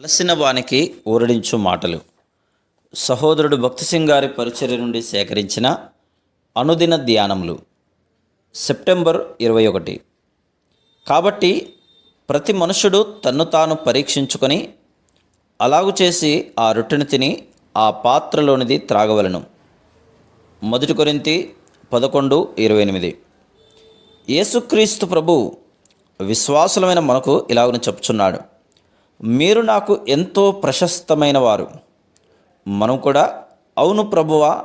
అలసిన వానికి ఊరడించు మాటలు. సహోదరుడు భక్తి సింగ్ గారి పరిచర్య నుండి సేకరించిన అనుదిన ధ్యానములు. సెప్టెంబర్ ఇరవై ఒకటి. కాబట్టి ప్రతి మనుషుడు తన్ను తాను పరీక్షించుకొని అలాగు చేసి ఆ రొట్టెను తిని ఆ పాత్రలోనిది త్రాగవలను. మొదటి కొరింతి పదకొండు ఇరవై ఎనిమిది. యేసుక్రీస్తు ప్రభు విశ్వాసులమైన మనకు ఇలాగని చెప్తున్నాడు మీరు నాకు ఎంతో ప్రశస్తమైన వారు మనం కూడా అవును ప్రభువా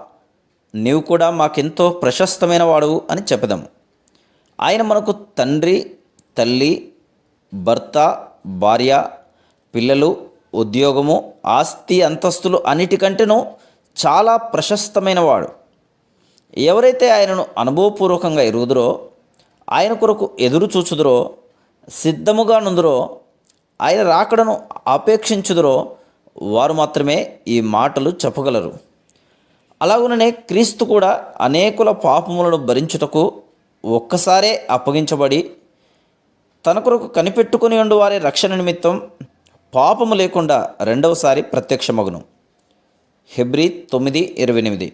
నీవు కూడా మాకెంతో ప్రశస్తమైన వాడు అని చెప్పదాము. ఆయన మనకు తండ్రి తల్లి భర్త భార్య పిల్లలు ఉద్యోగము ఆస్తి అంతస్తులు అన్నిటికంటేనూ చాలా ప్రశస్తమైన వాడు ఎవరైతే ఆయనను అనుభవపూర్వకంగా ఎరుగుదరో ఆయన కొరకు ఎదురు చూచుదరో సిద్ధముగా నుందురో ఆయన రాకడను ఆపేక్షించుదరో వారు మాత్రమే ఈ మాటలు చెప్పగలరు. అలాగుననే క్రీస్తు కూడా అనేకుల పాపములను భరించుటకు ఒక్కసారే అప్పగించబడి తన కొరకు కనిపెట్టుకుని ఉండు వారి రక్షణ నిమిత్తం పాపము లేకుండా రెండవసారి ప్రత్యక్షమగును. హెబ్రి తొమ్మిది ఇరవై ఎనిమిది.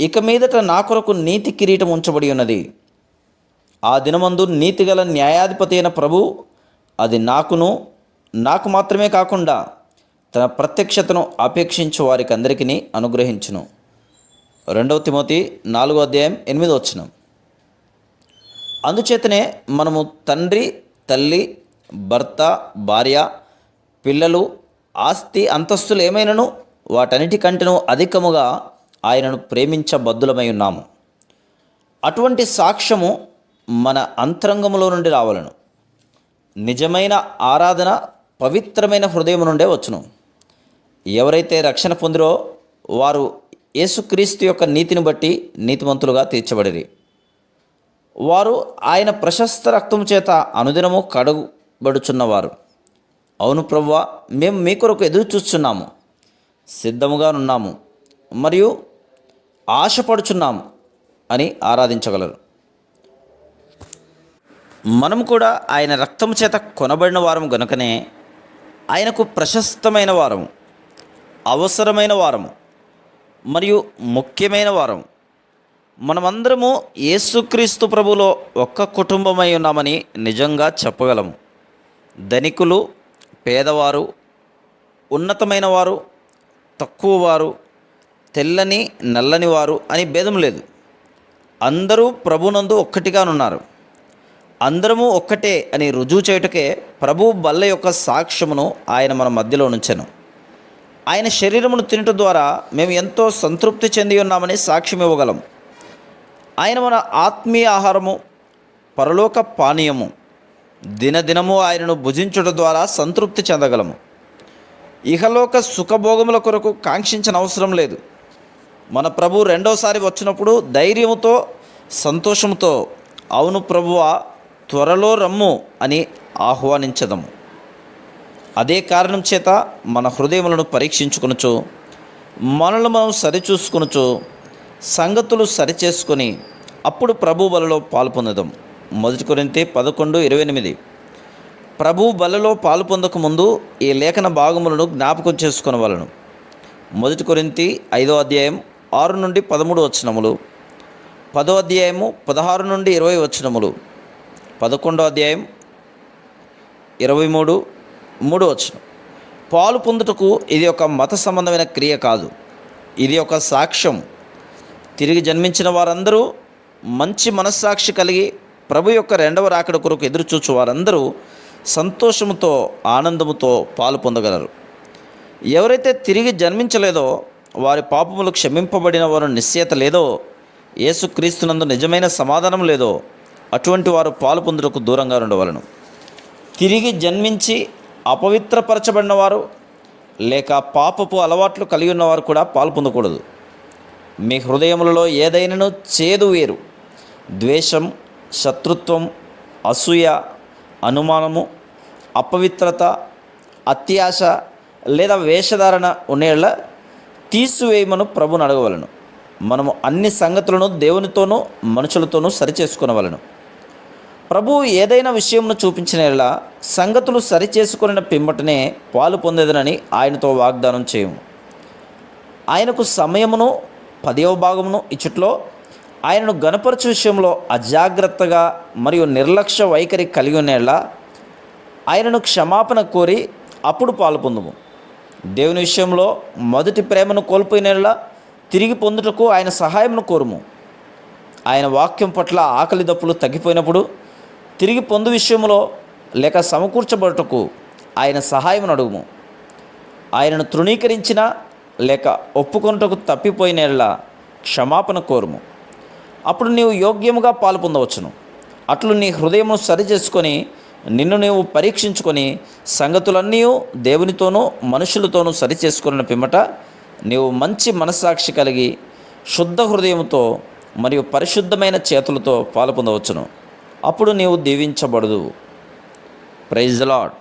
ఇక మీదట నా కొరకు నీతి కిరీటం ఉంచబడి ఉన్నది. ఆ దినమందు నీతిగల న్యాయాధిపతి అయిన ప్రభు అది నాకును నాకు మాత్రమే కాకుండా తన ప్రత్యక్షతను అపేక్షించు వారికి అందరికీ అనుగ్రహించును. రెండవ తిమోతి నాలుగో అధ్యాయం ఎనిమిదో వచ్చిన అందుచేతనే మనము తండ్రి తల్లి భర్త భార్య పిల్లలు ఆస్తి అంతస్తులు ఏమైనను వాటన్నిటికంటేనూ అధికముగా ఆయనను ప్రేమించబద్దులమై ఉన్నాము. అటువంటి సాక్ష్యము మన అంతరంగములో నుండి రావాలను. నిజమైన ఆరాధన పవిత్రమైన హృదయం నుండే వచ్చును. ఎవరైతే రక్షణ పొందిరో వారు యేసుక్రీస్తు యొక్క నీతిని బట్టి నీతిమంతులుగా తీర్చబడిరి. వారు ఆయన ప్రశస్త రక్తం చేత అనుదినము కడుగబడుచున్నవారు అవును ప్రవ్వ మేము మీ కొరకు ఎదురు చూస్తున్నాము. సిద్ధముగా ఉన్నాము మరియు ఆశపడుచున్నాము అని ఆరాధించగలరు. మనం కూడా ఆయన రక్తం చేత కొనబడిన వారం గనుకనే ఆయనకు ప్రశస్తమైన వారము అవసరమైన వారము మరియు ముఖ్యమైన వారం మనమందరము యేసుక్రీస్తు ప్రభులో ఒక్క కుటుంబమై ఉన్నామని నిజంగా చెప్పగలము. ధనికులు పేదవారు ఉన్నతమైన వారు తక్కువ వారు తెల్లని నల్లని వారు అని భేదం లేదు. అందరూ ప్రభునందు ఒక్కటిగానున్నారు అందరము ఒక్కటే అని రుజువు చేయుటకే ప్రభు బల్ల యొక్క సాక్ష్యమును ఆయన మన మధ్యలో ఉంచెను. ఆయన శరీరమును తినటం ద్వారా మేము ఎంతో సంతృప్తి చెంది ఉన్నామని సాక్ష్యం ఇవ్వగలం. ఆయన మన ఆత్మీయ ఆహారము పరలోక పానీయము దినదినము ఆయనను భుజించుట ద్వారా సంతృప్తి చెందగలము. ఇహలోక సుఖభోగముల కొరకు కాంక్షించిన అవసరం లేదు. మన ప్రభు రెండోసారి వచ్చినప్పుడు ధైర్యముతో సంతోషంతో అవును ప్రభువా త్వరలో రమ్ము అని ఆహ్వానించదము. అదే కారణం చేత మన హృదయములను పరీక్షించుకొనుచు మనల్ని మనం సరిచూసుకొనుచు సంగతులు సరిచేసుకొని అప్పుడు ప్రభు బలలో పాలు పొందదాం మొదటి కొరింతే పదకొండు ఇరవై ఎనిమిది. ప్రభు బలలో పాలు పొందక ముందు ఈ లేఖన భాగములను జ్ఞాపకం చేసుకొనవలను. మొదటి కొరింతి ఐదో అధ్యాయం ఆరు నుండి పదమూడు వచనములు పదో అధ్యాయము పదహారు నుండి ఇరవై వచనములు పదకొండో అధ్యాయం ఇరవై మూడు మూడో వచనం. పాలు పొందుటకు ఇది ఒక మత సంబంధమైన క్రియ కాదు. ఇది ఒక సాక్ష్యం. తిరిగి జన్మించిన వారందరూ మంచి మనస్సాక్షి కలిగి ప్రభు యొక్క రెండవ రాకడ కొరకు ఎదురుచూచు వారందరూ సంతోషముతో ఆనందముతో పాలు పొందగలరు. ఎవరైతే తిరిగి జన్మించలేదో వారి పాపములు క్షమింపబడిన వారు నిశ్చయత లేదో యేసుక్రీస్తునందు నిజమైన సమాధానం లేదో అటువంటి వారు పాలు పొందుటకు దూరంగా ఉండవలను తిరిగి జన్మించి అపవిత్రపరచబడిన వారు లేక పాపపు అలవాట్లు కలిగి ఉన్నవారు కూడా పాలు పొందకూడదు. మీ హృదయములలో ఏదైనాను చేదు వేరు. ద్వేషం శత్రుత్వం అసూయ అనుమానము అపవిత్రత అత్యాశ లేదా వేషధారణ ఉండేళ్ళ తీసివేయమను ప్రభుని అడగవలను. మనము అన్ని సంగతులను దేవునితోనూ మనుషులతోనూ సరిచేసుకునవలను. ప్రభువు ఏదైనా విషయంను చూపించిన ఎలా సంగతులు సరిచేసుకున్న పిమ్మటనే పాలు పొందేదనని ఆయనతో వాగ్దానం చేయము. ఆయనకు సమయమును పదవ భాగమును ఇచ్చుట్లో ఆయనను గనపరచు విషయంలో అజాగ్రత్తగా మరియు నిర్లక్ష్య వైఖరి కలిగి ఉన్నేళ్ళ ఆయనను క్షమాపణ కోరి అప్పుడు పాలు పొందుము. దేవుని విషయంలో మొదటి ప్రేమను కోల్పోయినలా తిరిగి పొందుటకు ఆయన సహాయమును కోరుము. ఆయన వాక్యం పట్ల ఆకలి దప్పులు తగ్గిపోయినప్పుడు తిరిగి పొందు విషయంలో లేక సమకూర్చబడుటకు ఆయన సహాయం అడుగుము. ఆయనను తృణీకరించిన లేక ఒప్పుకొనుటకు తప్పిపోయిన క్షమాపణ కోరుము. అప్పుడు నీవు యోగ్యముగా పాలు పొందవచ్చును. అట్లు నీ హృదయమును సరిచేసుకొని నిన్ను నీవు పరీక్షించుకొని సంగతులన్నీ దేవునితోనూ మనుషులతోనూ సరిచేసుకున్న పిమ్మట నీవు మంచి మనస్సాక్షి కలిగి శుద్ధ హృదయంతో మరియు పరిశుద్ధమైన చేతులతో పాలు పొందవచ్చును. అప్పుడు నీవు దీవించబడదు ప్రైజ్ లాడ్